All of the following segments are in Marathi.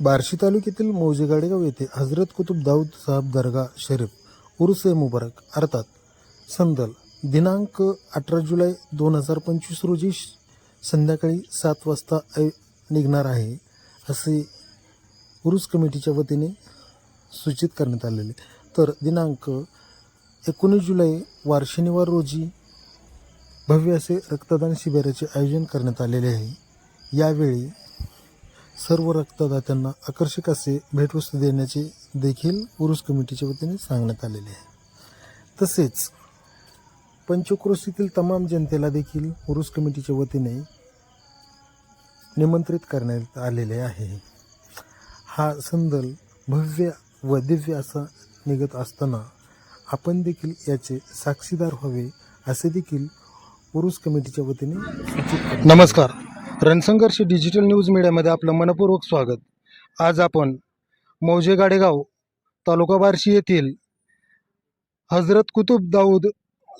बार्शी तालुक्यातील मौजे गाडेगाव येथे हजरत कुतुब दाऊद साहब दर्गा शरीफ उर्स ए मुबारक अर्थात संदल दिनांक अठरा जुलै दोन हजार पंचवीस रोजी संध्याकाळी सात वाजता ऐ निघणार आहे असे उरुस कमिटीच्या वतीने सूचित करण्यात आलेले. तर दिनांक एकोणीस जुलै वार शनिवार रोजी भव्य असे रक्तदान शिबिराचे आयोजन करण्यात आलेले आहे. यावेळी सर्व रक्तदात्यांना आकर्षक असे भेटवस्तू देण्याचे देखील उरुस कमिटीच्या वतीने सांगण्यात आलेले आहे. तसेच पंचक्रोशीतील तमाम जनतेला देखील उरुस कमिटीच्या वतीने निमंत्रित करण्यात आलेले आहे. हा संदल भव्य व दिव्य असा निघत असताना आपण देखील याचे साक्षीदार व्हावे असे देखील उरुस कमिटीच्या वतीने नमस्कार. रणसंघर्ष डिजिटल न्यूज मीडियामध्ये आपलं मनपूर्वक स्वागत. आज आपण मौजे गाडेगाव तालुका बार्शी येथील हजरत कुतुब दाऊद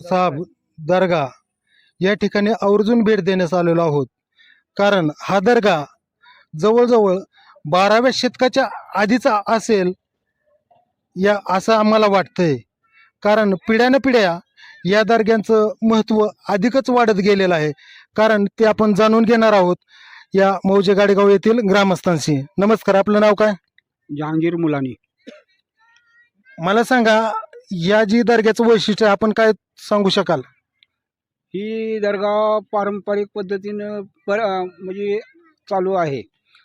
साहब दर्गा या ठिकाणी आवर्जून भेट देण्यास आलेलो आहोत. कारण हा दर्गा जवळजवळ बाराव्या शतकाच्या आधीचा असेल या असं आम्हाला वाटतंय. कारण पिढ्यानपिढ्या या दर्ग्यांचं महत्त्व अधिकच वाढत गेलेलं आहे. कारण ते आपण जाणून घेणार आहोत या मौजे गाडेगाव येथील ग्रामस्थांशी. नमस्कार आपलं नाव काय? जहांगीर मुलानी. मला सांगा या जी दर्ग्याचं वैशिष्ट्य आहे, आपण काय सांगू शकाल? ही दर्गा पारंपरिक पद्धतीनं पर अं, म्हणजे चालू आहे.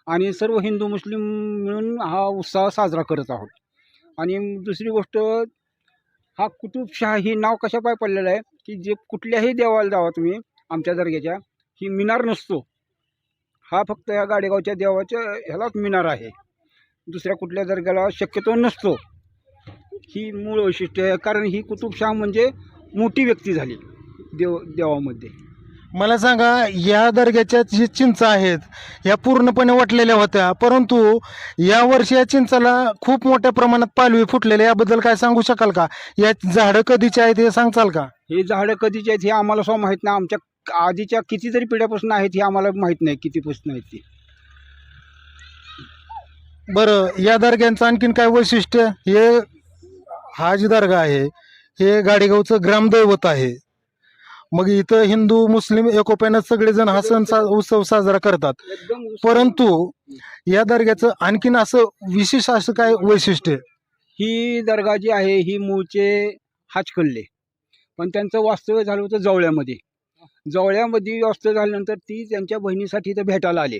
आणि सर्व हिंदू मुस्लिम मिळून हा उत्साह साजरा करत आहोत. आणि दुसरी गोष्ट हा कुतुबशाह ही नाव कशा पाय पडलेलं आहे की जे कुठल्याही देवाला जावा तुम्ही आमच्या दर्ग्याच्या ही मिनार नसतो. हा फक्त या गाडेगावच्या देवाच्या ह्यालाच मिनार आहे. दुसऱ्या कुठल्या दर्ग्याला शक्यतो नसतो. ही मूळ वैशिष्ट्य आहे कारण ही कुतुबशाह म्हणजे मोठी व्यक्ती झाली देव देवामध्ये. मला सांगा या दर्ग्याच्या जी चिंच आहेत या पूर्णपणे वाटलेल्या होत्या परंतु या वर्षी या चिंचाला खूप मोठ्या प्रमाणात पालवी फुटलेल्या याबद्दल काय सांगू शकाल का? या झाडं कधीचे आहेत हे सांगचाल का? हे झाडं कधीचे आहेत हे आम्हाला स्वतः माहीत नाही आमच्या आधीच्या कितीतरी पिढ्यापासून आहेत हे आम्हाला माहीत नाही कितीपासून आहेत ती. बरं या दर्ग्यांचं आणखीन काय वैशिष्ट्य? हे हा जी दर्गा आहे हे गाडेगावचं ग्रामदैवत आहे. मग इथं हिंदू मुस्लिम एकोप्यानं सगळेजण हा सण सा उत्सव साजरा करतात. परंतु या दर्ग्याचं आणखीन असं विशेष असं काय वैशिष्ट्य? ही दर्गा जी आहे ही मूळचे हाचकल्ले पण त्यांचं वास्तव्य झालं होतं जवळ्यामध्ये. जवळ्यामध्ये वास्तव्य झाल्यानंतर ती त्यांच्या बहिणीसाठी इथं भेटायला आले.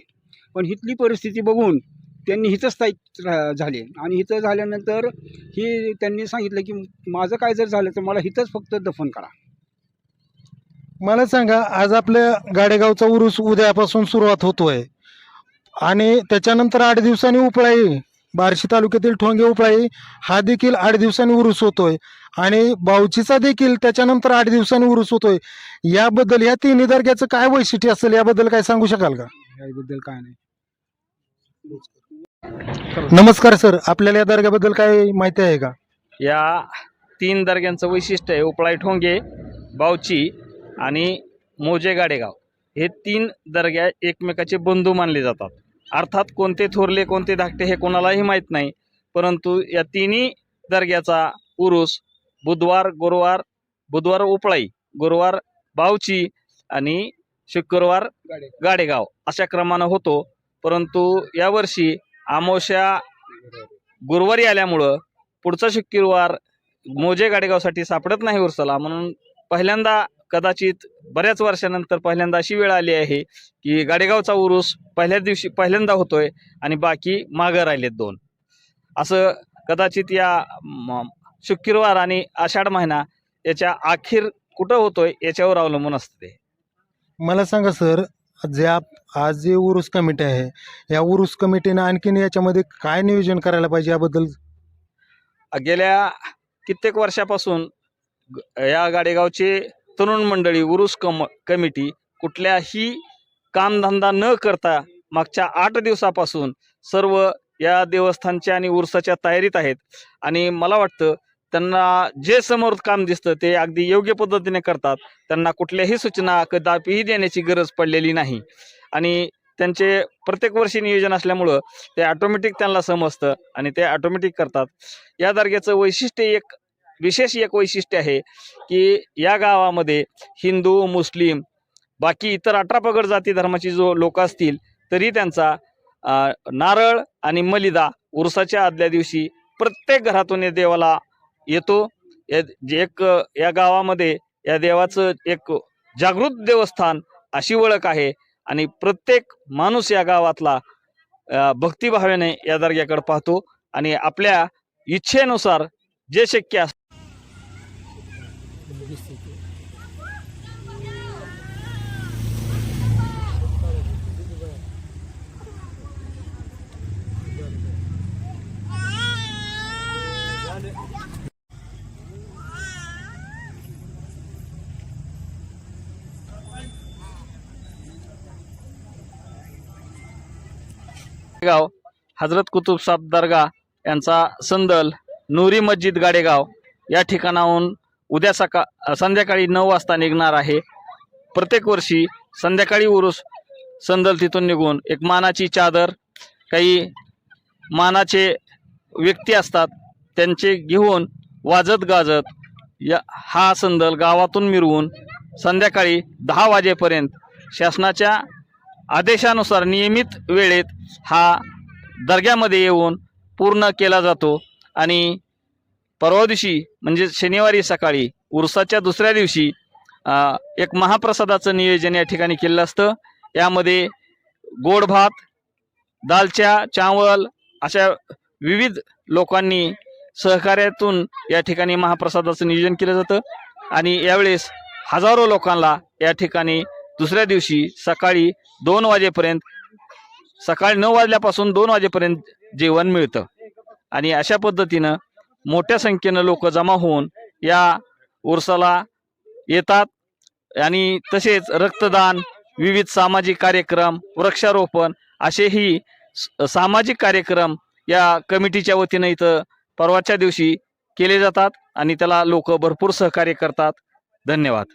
पण इथली परिस्थिती बघून त्यांनी इथंच स्थायिक रा- झाले. आणि इथं झाल्यानंतर ही त्यांनी सांगितलं की माझं काय जर झालं तर मला इथंच फक्त दफन करा. मला सांगा आज आपल्या गाडेगावचा उरूस उद्यापासून सुरुवात होतोय. आणि त्याच्यानंतर आठ दिवसांनी उपळाई बार्शी तालुक्यातील ठोंगे उपळाई हा देखील आठ दिवसांनी उरूस होतोय. आणि बावचीचा देखील त्याच्यानंतर आठ दिवसांनी उरूस होतोय. याबद्दल या तिन्ही दर्ग्याचं काय वैशिष्ट्य असेल याबद्दल काय सांगू शकाल का? याबद्दल काय नाही. नमस्कार सर आपल्याला या दर्ग्याबद्दल काय माहिती आहे का? या तीन दर्ग्यांचं वैशिष्ट्य आहे उपळाई ठोंगे बावची आणि मोजे गाडेगाव हे तीन दर्ग्या एकमेकाचे बंधू मानले जातात. अर्थात कोणते थोरले कोणते धाकटे हे कोणालाही माहीत नाही. परंतु या तिन्ही दर्ग्याचा उरुस बुधवार गुरुवार बुधवार उपळाई गुरुवार बावची आणि शुक्रवार गाडेगाव अशा क्रमानं होतो. परंतु यावर्षी अमावस्या गुरुवारी आल्यामुळं पुढचा शुक्रवार मोजे गाडेगावसाठी सापडत नाही उरसाला. म्हणून पहिल्यांदा कदाचित बऱ्याच वर्षानंतर पहिल्यांदा अशी वेळ आली आहे की गाडेगावचा उरूस पहिल्याच दिवशी पहिल्यांदा होतोय आणि बाकी मागं राहिलेत दोन असं कदाचित या शुक्रवार आणि आषाढ महिना याच्या अखेर कुठं होतोय याच्यावर अवलंबून असते. मला सांगा सर जे आप आज जे उरूस कमिटी आहे या उरूस कमिटीनं आणखीन याच्यामध्ये काय नियोजन करायला पाहिजे याबद्दल गेल्या कित्येक वर्षापासून या गाडेगावचे तरुण मंडळी उरुस कम कमिटी कुठल्याही कामधंदा न करता मागच्या आठ दिवसापासून सर्व या देवस्थानच्या आणि उरसाच्या तयारीत आहेत. आणि मला वाटतं त्यांना जे समोर काम दिसतं ते अगदी योग्य पद्धतीने करतात. त्यांना कुठल्याही सूचना कदापिही देण्याची गरज पडलेली नाही. आणि त्यांचे प्रत्येक वर्षी नियोजन असल्यामुळं ते ॲटोमॅटिक त्यांना समजतं आणि ते ॲटोमॅटिक करतात. या दर्ग्याचं वैशिष्ट्य एक विशेष एक वैशिष्ट्य आहे की या गावामध्ये हिंदू मुस्लिम बाकी इतर अठरा पगड जाती धर्माची जो लोक असतील तरी त्यांचा नारळ आणि मलिदा उरसाच्या आदल्या दिवशी प्रत्येक घरातून या देवाला येतो. या जे एक या गावामध्ये या देवाचं एक जागृत देवस्थान अशी ओळख आहे आणि प्रत्येक माणूस या गावातला भक्तिभावाने या दर्ग्याकडे पाहतो आणि आपल्या इच्छेनुसार जे शक्य असतं गाव हजरत कुतुब साब दर्गा यांचा संदल नुरी मस्जिद गाडेगाव या ठिकाणाहून उद्या सकाळ संध्याकाळी नऊ वाजता निघणार आहे. प्रत्येक वर्षी संध्याकाळी उरूस संदल तिथून निघून एक मानाची चादर काही मानाचे व्यक्ती असतात त्यांचे घेऊन वाजत गाजत या हा संदल गावातून मिरवून संध्याकाळी दहा वाजेपर्यंत शासनाच्या आदेशानुसार नियमित वेळेत हा दर्ग्यामध्ये येऊन पूर्ण केला जातो आणि परवा दिवशी म्हणजे शनिवारी सकाळी उरसाच्या दुसऱ्या दिवशी एक महाप्रसादाचं नियोजन या ठिकाणी केलेलं असतं. यामध्ये गोड भात दालच्या चावल अशा विविध लोकांनी सहकार्यातून या ठिकाणी महाप्रसादाचं नियोजन केलं जातं. आणि यावेळेस हजारो लोकांना या ठिकाणी दुसऱ्या दिवशी सकाळी दोन वाजेपर्यंत सकाळी नऊ वाजल्यापासून दोन वाजेपर्यंत जेवण मिळतं. आणि अशा पद्धतीनं मोठ्या संख्येनं लोक जमा होऊन या उरसाला येतात. आणि तसेच रक्तदान विविध सामाजिक कार्यक्रम वृक्षारोपण असेही स- सामाजिक कार्यक्रम या कमिटीच्या वतीनं इथं परवाच्या दिवशी केले जातात आणि त्याला लोक भरपूर सहकार्य करतात. धन्यवाद.